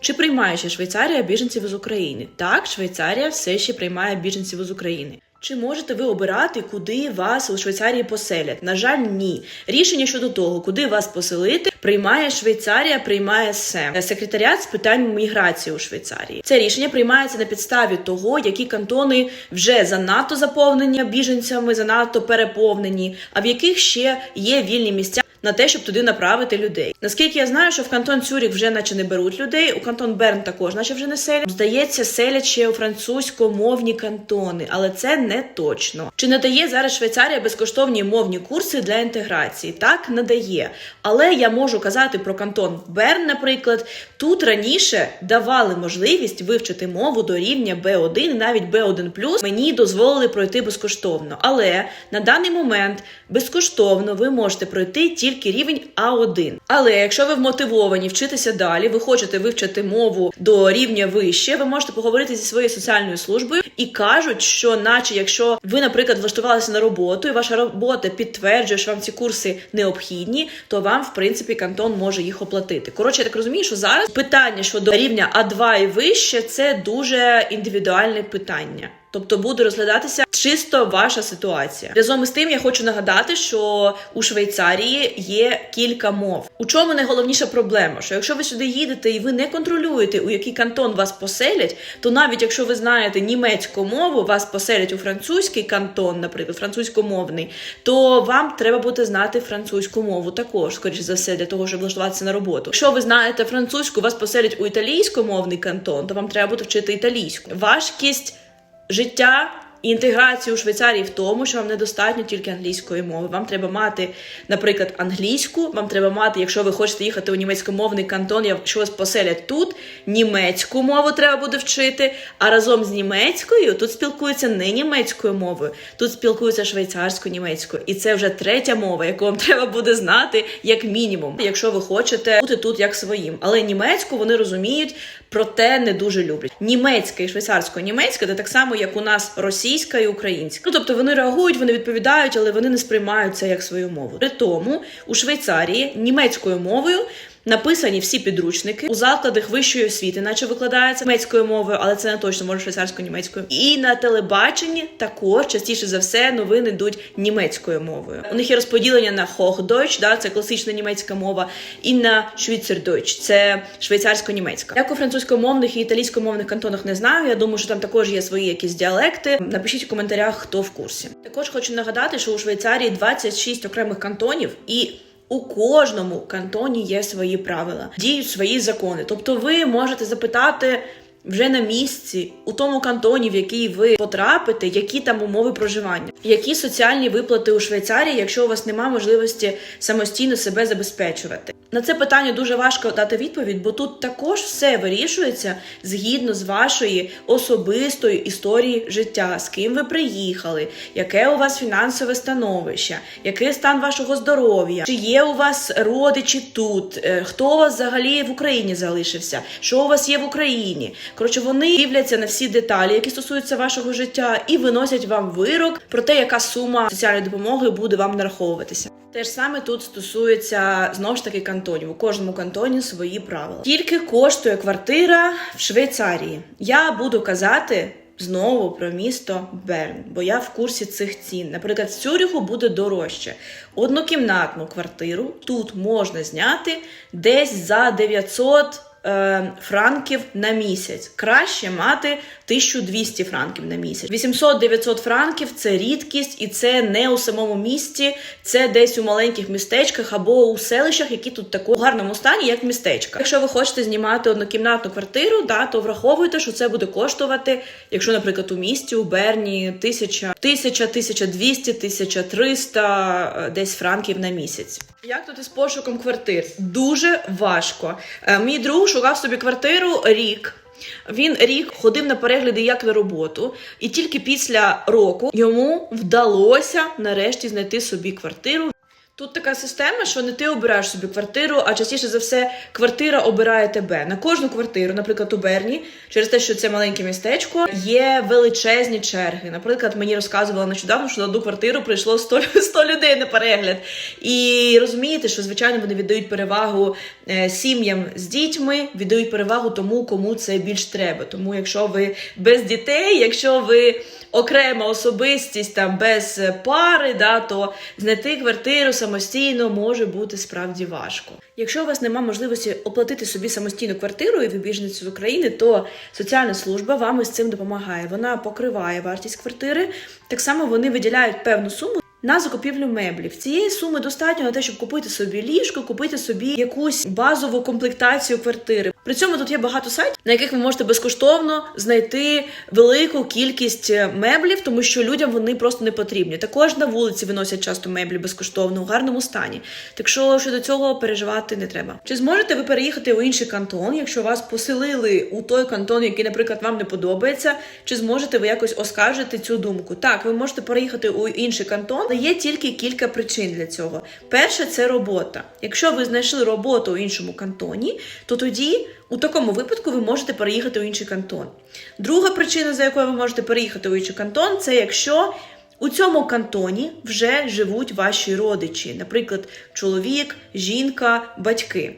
Чи приймає ще Швейцарія біженців із України? Так, Швейцарія все ще приймає біженців із України. Чи можете ви обирати, куди вас у Швейцарії поселять? На жаль, ні. Рішення щодо того, куди вас поселити, приймає Швейцарія, приймає СЕМ, секретаріат з питань міграції у Швейцарії. Це рішення приймається на підставі того, які кантони вже занадто заповнені біженцями, занадто переповнені, а в яких ще є вільні місця. На те, щоб туди направити людей. Наскільки я знаю, що в кантон Цюріх вже наче не беруть людей, у кантон Берн також, наче вже не селять. Здається, селять ще у французькомовні кантони, але це не точно. Чи надає зараз Швейцарія безкоштовні мовні курси для інтеграції? Так, надає. Але я можу казати про кантон Берн, наприклад. Тут раніше давали можливість вивчити мову до рівня B1, навіть B1+, мені дозволили пройти безкоштовно. Але на даний момент безкоштовно ви можете пройти тільки рівень А1. Але якщо ви вмотивовані вчитися далі, ви хочете вивчити мову до рівня вище, ви можете поговорити зі своєю соціальною службою і кажуть, що, наче, якщо ви, наприклад, влаштувалися на роботу, і ваша робота підтверджує, що вам ці курси необхідні, то вам, в принципі, кантон може їх оплатити. Коротше, я так розумію, що зараз питання щодо рівня А2 і вище це дуже індивідуальне питання. Тобто буде розглядатися чисто ваша ситуація. Разом із тим я хочу нагадати, що у Швейцарії є кілька мов. У чому найголовніша проблема? Що якщо ви сюди їдете і ви не контролюєте, у який кантон вас поселять, то навіть якщо ви знаєте німецьку мову, вас поселять у французький кантон, наприклад, французькомовний, то вам треба буде знати французьку мову також, скоріше за все, для того, щоб влаштуватися на роботу. Якщо ви знаєте французьку, вас поселять у італійськомовний кантон, то вам треба буде вчити італійську. Важкість життя і інтеграції у Швейцарії в тому, що вам недостатньо тільки англійської мови. Вам треба мати, наприклад, англійську. Вам треба мати, якщо ви хочете їхати у німецькомовний кантон, якщо вас поселять тут, німецьку мову треба буде вчити. А разом з німецькою тут спілкуються не німецькою мовою, тут спілкуються швейцарською німецькою. І це вже третя мова, яку вам треба буде знати як мінімум, якщо ви хочете бути тут як своїм. Але німецьку вони розуміють, проте не дуже люблять. Німецька і швейцарсько-німецька це так само, як у нас російська і українська. Ну тобто вони реагують, вони відповідають, але вони не сприймають це як свою мову. При тому у Швейцарії німецькою мовою. Написані всі підручники у закладах вищої освіти, наче викладається німецькою мовою, але це не точно може швейцарською німецькою. І на телебаченні також частіше за все новини йдуть німецькою мовою. У них є розподілення на Hochdeutsch, да, це класична німецька мова, і на Schweizerdeutsch, це швейцарсько-німецька. Як у французькомовних і італійськомовних кантонах не знаю. Я думаю, що там також є свої якісь діалекти. Напишіть у коментарях, хто в курсі. Також хочу нагадати, що у Швейцарії 26 окремих кантонів і. У кожному кантоні є свої правила, діють свої закони. Тобто, ви можете запитати вже на місці у тому кантоні, в який ви потрапите, які там умови проживання, які соціальні виплати у Швейцарії, якщо у вас немає можливості самостійно себе забезпечувати. На це питання дуже важко дати відповідь, бо тут також все вирішується згідно з вашої особистої історії життя, з ким ви приїхали, яке у вас фінансове становище, який стан вашого здоров'я, чи є у вас родичі тут, е, хто у вас взагалі в Україні залишився, що у вас є в Україні. Коротше, вони дивляться на всі деталі, які стосуються вашого життя, і виносять вам вирок про те, яка сума соціальної допомоги буде вам нараховуватися. Те ж саме тут стосується знову ж таки кантонів. У кожному кантоні свої правила. Скільки коштує квартира в Швейцарії? Я буду казати. Знову про місто Берн, бо я в курсі цих цін. Наприклад, Цюріху буде дорожче. Однокімнатну квартиру тут можна зняти десь за 900 е, франків на місяць. Краще мати 1200 франків на місяць. 800-900 франків це рідкість, і це не у самому місті, це десь у маленьких містечках або у селищах, які тут такого гарному стані, як містечка. Якщо ви хочете знімати однокімнатну квартиру, да, то враховуйте, що це буде коштувати, якщо, наприклад, у місті у Берні 1000, 1000, 1200, 1300 е, десь франків на місяць. Як тут із пошуком квартир? Дуже важко. Е, Мій друг шукав собі квартиру рік. Він рік ходив на перегляди як на роботу, і тільки після року йому вдалося нарешті знайти собі квартиру. Тут така система, що не ти обираєш собі квартиру, а частіше за все квартира обирає тебе. На кожну квартиру, наприклад, у Берні, через те, що це маленьке містечко, є величезні черги. Наприклад, мені розказувала нещодавно, що на одну квартиру прийшло 100, 100 людей на перегляд. І розумієте, що звичайно вони віддають перевагу е, сім'ям з дітьми, віддають перевагу тому, кому це більш треба. Тому, якщо ви без дітей, якщо ви окрема особистість там без е, пари, да, то знайти квартиру самостійно може бути справді важко. Якщо у вас немає можливості оплатити собі самостійну квартиру і ви біженець з України, то соціальна служба вам із цим допомагає. Вона покриває вартість квартири. Так само вони виділяють певну суму. На закупівлю меблів цієї суми достатньо на те, щоб купити собі ліжко, купити собі якусь базову комплектацію квартири. При цьому тут є багато сайтів, на яких ви можете безкоштовно знайти велику кількість е, меблів, тому що людям вони просто не потрібні. Також на вулиці виносять часто меблі безкоштовно у гарному стані. Так що щодо цього переживати не треба. Чи зможете ви переїхати у інший кантон, якщо вас поселили у той кантон, який, наприклад, вам не подобається? Чи зможете ви якось оскаржити цю думку? Так, ви можете переїхати у інший кантон, але є тільки кілька причин для цього. Перше це робота. Якщо ви знайшли роботу у іншому кантоні, то тоді у такому випадку ви можете переїхати у інший кантон. Друга причина, за якою ви можете переїхати у інший кантон, це якщо у цьому кантоні вже живуть ваші родичі, наприклад, чоловік, жінка, батьки.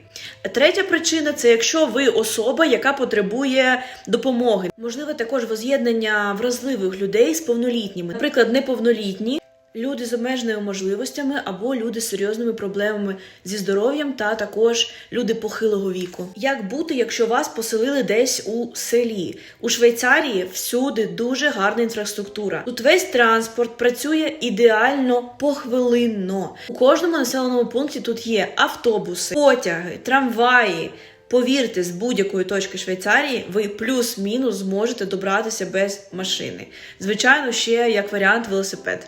Третя причина це якщо ви особа, яка потребує допомоги. Можливе також воз'єднання вразливих людей з повнолітніми, наприклад, неповнолітні. Люди з обмеженими можливостями або люди з серйозними проблемами зі здоров'ям, та також люди похилого віку. Як бути, якщо вас поселили десь у селі? У Швейцарії всюди дуже гарна інфраструктура. Тут весь транспорт працює ідеально похвилинно. У кожному населеному пункті тут є автобуси, потяги, трамваї. Повірте, з будь-якої точки Швейцарії ви плюс-мінус зможете добратися без машини. Звичайно, ще як варіант велосипед.